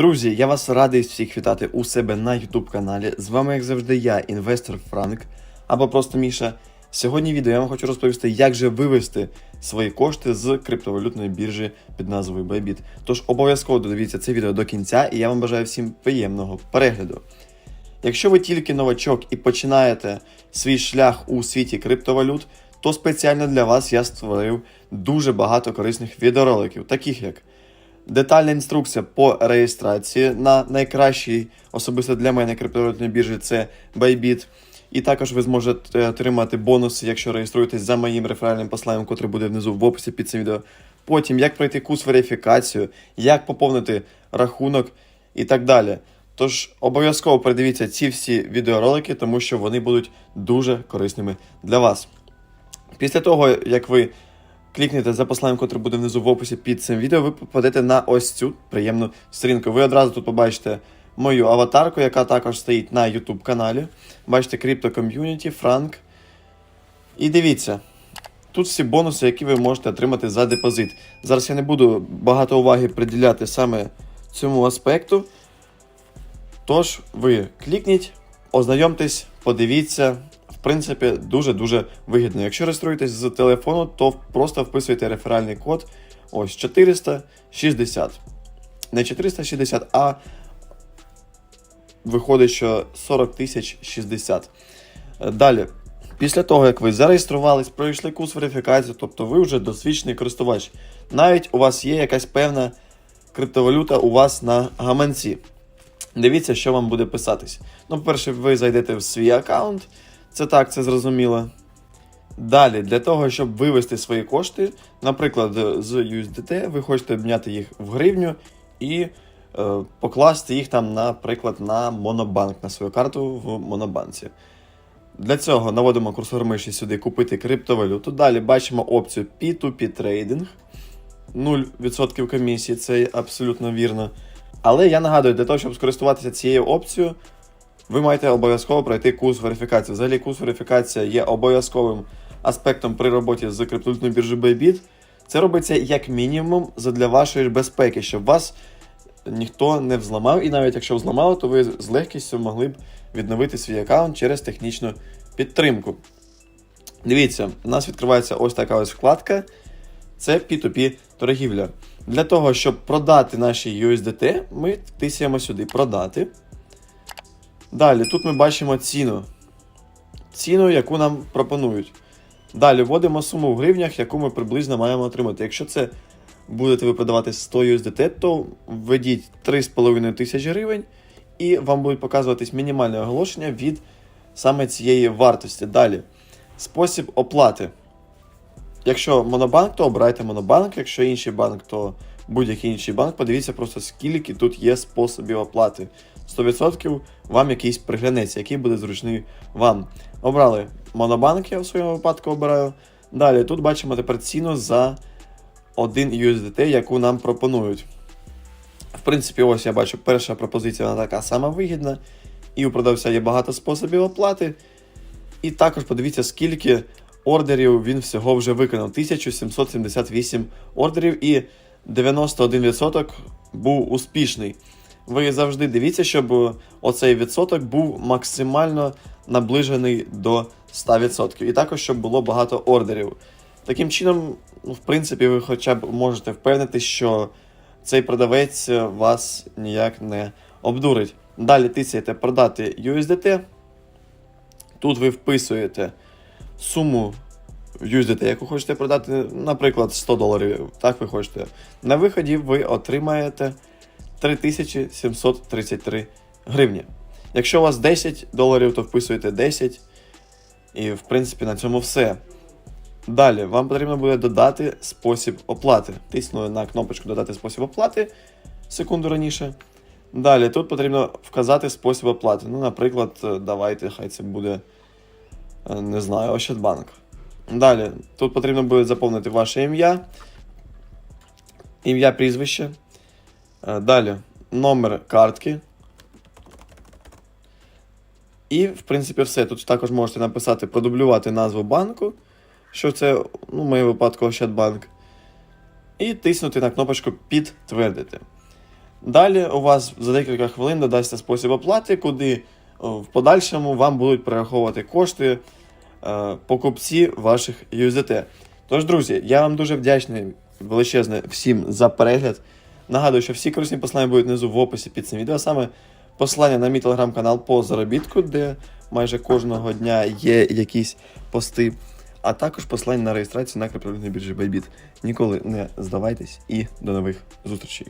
Друзі, я вас радий всіх вітати у себе на YouTube каналі. З вами, як завжди, я, інвестор Франк, або просто Міша. Сьогодні відео я вам хочу розповісти, як же вивести свої кошти з криптовалютної біржі під назвою Bybit. Тож обов'язково додивіться це відео до кінця, і я вам бажаю всім приємного перегляду. Якщо ви тільки новачок і починаєте свій шлях у світі криптовалют, то спеціально для вас я створив дуже багато корисних відеороликів, таких як детальна інструкція по реєстрації на найкращій, особисто для мене, криптовалютній біржі це Bybit. І також ви зможете отримати бонуси, якщо реєструєтесь за моїм реферальним посланням, котре буде внизу в описі під цим відео. Потім, як пройти курс верифікацію, як поповнити рахунок і так далі. Тож обов'язково передивіться ці всі відеоролики, тому що вони будуть дуже корисними для вас. Після того, як ви клікнете за посиланням, котре буде внизу в описі під цим відео, ви попадете на ось цю приємну сторінку. Ви одразу тут побачите мою аватарку, яка також стоїть на YouTube каналі. Бачите Crypto Community, Frank. І дивіться. Тут всі бонуси, які ви можете отримати за депозит. Зараз я не буду багато уваги приділяти саме цьому аспекту. Тож, ви клікніть, ознайомтесь, подивіться. Принципі, дуже-дуже вигідно. Якщо реєструєтесь з телефону, то просто вписуєте реферальний код ось 460. Не 460, а виходить, що 40 тисяч 60. Е, Далі. Після того, як ви зареєструвались, пройшли курс верифікації, тобто ви вже досвідчений користувач. Навіть у вас є якась певна криптовалюта у вас на гаманці. Дивіться, що вам буде писатись. Ну, по-перше, ви зайдете в свій аккаунт, це так, це зрозуміло. Далі, для того, щоб вивести свої кошти, наприклад, з USDT, ви хочете обміняти їх в гривню і е, покласти їх там, наприклад, на Монобанк, на свою карту в Монобанці. Для цього наводимо курсор миші сюди купити криптовалюту. Далі бачимо опцію P2P трейдинг. 0% комісії, це абсолютно вірно. Але я нагадую, для того, щоб скористуватися цією опцією, ви маєте обов'язково пройти курс верифікації. Взагалі, курс верифікація є обов'язковим аспектом при роботі з криптовалютною біржею Bybit. Це робиться як мінімум для вашої безпеки, щоб вас ніхто не взламав. І навіть якщо взламали, то ви з легкістю могли б відновити свій аккаунт через технічну підтримку. Дивіться, у нас відкривається ось така ось вкладка. Це P2P торгівля. Для того, щоб продати наші USDT, ми тисяємо сюди продати. Далі, тут ми бачимо ціну. Ціну, яку нам пропонують. Далі вводимо суму в гривнях, яку ми приблизно маємо отримати. Якщо це будете ви продавати 100 USDT, то введіть 3,5 тисячі гривень, і вам будуть показуватись мінімальне оголошення від саме цієї вартості. Далі. Спосіб оплати. Якщо монобанк, то обирайте монобанк, якщо інший банк, то будь-який інший банк. Подивіться просто, скільки тут є способів оплати. 100% вам якийсь приглянеться, який буде зручний вам. Обрали монобанк, я в своєму випадку обираю. Далі тут бачимо тепер ціну за 1 USDT, яку нам пропонують. В принципі, ось я бачу, перша пропозиція вона така сама вигідна. І у продавця є багато способів оплати. І також подивіться, скільки ордерів він всього вже виконав. 1778 ордерів і 91% був успішний. Ви завжди дивіться, щоб оцей відсоток був максимально наближений до 100%. І також, щоб було багато ордерів. Таким чином, в принципі, ви хоча б можете впевнитися, що цей продавець вас ніяк не обдурить. Далі тисяєте продати USDT. Тут ви вписуєте суму USDT, яку хочете продати, наприклад, 100 доларів. Так ви хочете. На виході ви отримаєте 3733 гривні. Якщо у вас 10 доларів, то вписуєте 10. І, в принципі, на цьому все. Далі, вам потрібно буде додати спосіб оплати. Тисну на кнопочку Додати спосіб оплати секунду раніше. Далі, тут потрібно вказати спосіб оплати. Ну, наприклад, давайте, хай це буде, е, не знаю, Ощадбанк. Далі, тут потрібно буде заповнити ваше ім'я, ім'я, прізвище. Е, Далі, номер картки. І, в принципі, все. Тут також можете написати, продублювати назву банку, що це, ну, в моєму випадку, Ощадбанк. І тиснути на кнопочку Підтвердити. Далі у вас за декілька хвилин додасться спосіб оплати, куди в подальшому вам будуть перераховувати кошти е, покупці ваших USDT. Тож, друзі, я вам дуже вдячний величезне всім за перегляд. Нагадую, що всі корисні послання будуть внизу в описі під цим відео. Саме послання на мій телеграм-канал по заробітку, де майже кожного дня є якісь пости, а також послання на реєстрацію на криптовалютній біржі Bybit. Ніколи не здавайтесь і до нових зустрічей.